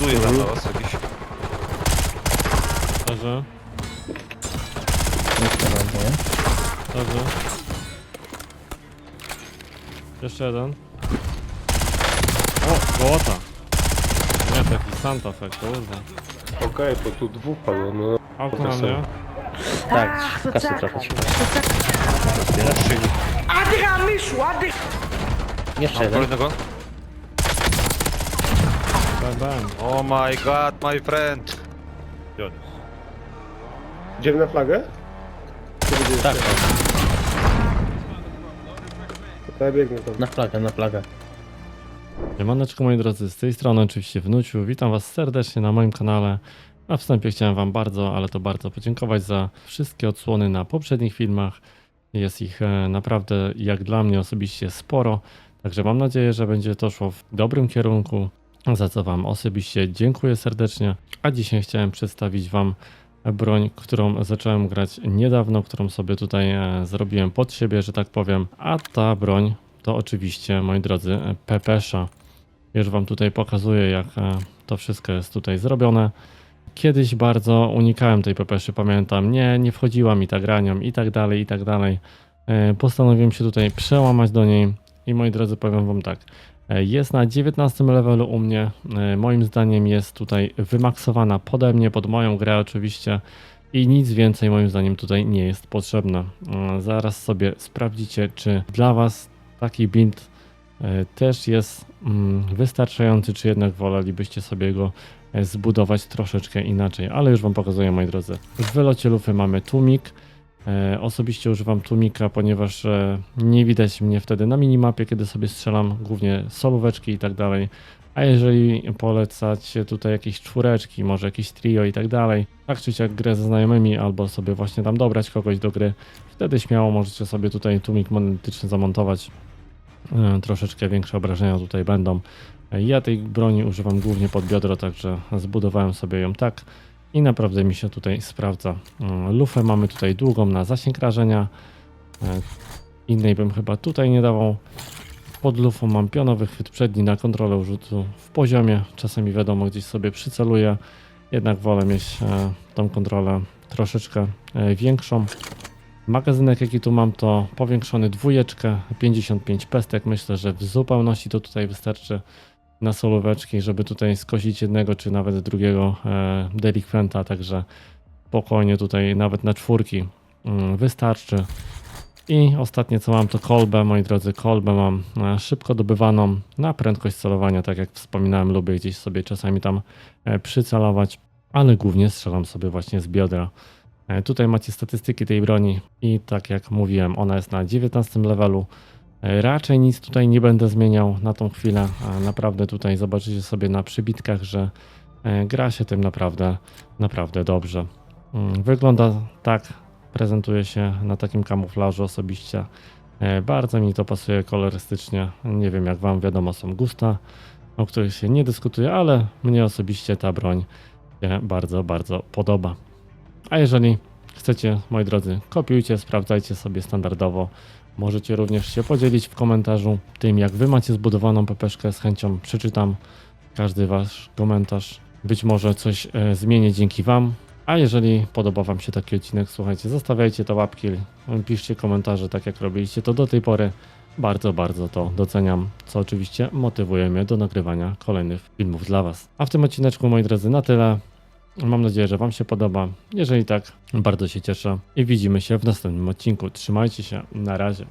Buduje tam na was jakiś. Leży, Nic nie nie? leży. Jeszcze jeden. O, gołota. Nie, taki Santa Fe, kurde. Okej, to tu dwóch padło, no. Auto na mnie. Tak, Ach, to kasy czekaj. trafić. Adra, Miszu, Adra! Jeszcze Mam jeden. kolejnego. Bam, bam. Oh my god, my friend. Idziemy na flagę? Tak, To ja biegnę tam. na flagę, na flagę. Siemaneczko moi drodzy, z tej strony oczywiście Wnuciu, witam was serdecznie na moim kanale. Na wstępie chciałem wam bardzo, ale to bardzo podziękować za wszystkie odsłony na poprzednich filmach. Jest ich e, naprawdę, jak dla mnie osobiście, sporo. Także mam nadzieję, że będzie to szło w dobrym kierunku, za co wam osobiście dziękuję serdecznie. A dzisiaj chciałem przedstawić wam broń, którą zacząłem grać niedawno, którą sobie tutaj e, zrobiłem pod siebie, że tak powiem. A ta broń to oczywiście, moi drodzy, e, Pepesza. Już wam tutaj pokazuję, jak e, to wszystko jest tutaj zrobione. Kiedyś bardzo unikałem tej pepeszy, pamiętam. Nie, nie wchodziła mi ta granią i tak dalej, i tak dalej. Postanowiłem się tutaj przełamać do niej i moi drodzy, powiem wam tak. Jest na 19 levelu u mnie. E, Moim zdaniem jest tutaj wymaksowana pode mnie, pod moją grę oczywiście. I nic więcej moim zdaniem tutaj nie jest potrzebne. E, Zaraz sobie sprawdzicie, czy dla was taki build e, też jest mm, wystarczający, czy jednak wolelibyście sobie go zbudować troszeczkę inaczej, ale już wam pokazuję moi drodzy. W wylocie lufy mamy tłumik. E, Osobiście używam tłumika, ponieważ e, nie widać mnie wtedy na minimapie, kiedy sobie strzelam, głównie solóweczki i tak dalej. A jeżeli polecacie tutaj jakieś czwóreczki, może jakieś trio i tak dalej, tak czy siak grę ze znajomymi, albo sobie właśnie tam dobrać kogoś do gry, wtedy śmiało możecie sobie tutaj tłumik monetyczny zamontować. E, Troszeczkę większe obrażenia tutaj będą. Ja tej broni używam głównie pod biodro, także zbudowałem sobie ją tak i naprawdę mi się tutaj sprawdza. E, Lufę mamy tutaj długą na zasięg rażenia. E, Innej bym chyba tutaj nie dawał. Pod lufą mam pionowy chwyt przedni na kontrolę rzutu w poziomie. Czasami wiadomo gdzieś sobie przyceluję. Jednak wolę mieć e, tą kontrolę troszeczkę większą. Magazynek jaki tu mam to powiększony dwójeczkę, 55 pestek. Myślę, że w zupełności to tutaj wystarczy na solóweczki, żeby tutaj skosić jednego czy nawet drugiego e, delikwenta, także spokojnie tutaj nawet na czwórki mm, wystarczy. I ostatnie co mam to kolbę, moi drodzy, kolbę mam e, szybko dobywaną na prędkość celowania, tak jak wspominałem, lubię gdzieś sobie czasami tam e, przycelować, ale głównie strzelam sobie właśnie z biodra. Tutaj macie statystyki tej broni i tak jak mówiłem, ona jest na 19 levelu. E, Raczej nic tutaj nie będę zmieniał na tą chwilę. a Naprawdę tutaj zobaczycie sobie na przybitkach, że e, gra się tym naprawdę, naprawdę dobrze. Mm, Wygląda tak, prezentuje się na takim kamuflażu osobiście. E, Bardzo mi to pasuje kolorystycznie. Nie wiem jak wam wiadomo są gusta, o których się nie dyskutuje, ale mnie osobiście ta broń się bardzo, bardzo podoba. A jeżeli chcecie, moi drodzy, kopiujcie, sprawdzajcie sobie standardowo. Możecie również się podzielić w komentarzu tym, jak wy macie zbudowaną pepeszkę. Z chęcią przeczytam każdy wasz komentarz. Być może coś e, zmienię dzięki wam. A jeżeli podoba wam się taki odcinek, słuchajcie, zostawiajcie to łapki, piszcie komentarze, tak jak robiliście to do tej pory. Bardzo, bardzo to doceniam, co oczywiście motywuje mnie do nagrywania kolejnych filmów dla was. A w tym odcineczku, moi drodzy, na tyle. Mam nadzieję, że Wam się podoba. Jeżeli tak, bardzo się cieszę i widzimy się w następnym odcinku. Trzymajcie się, na razie.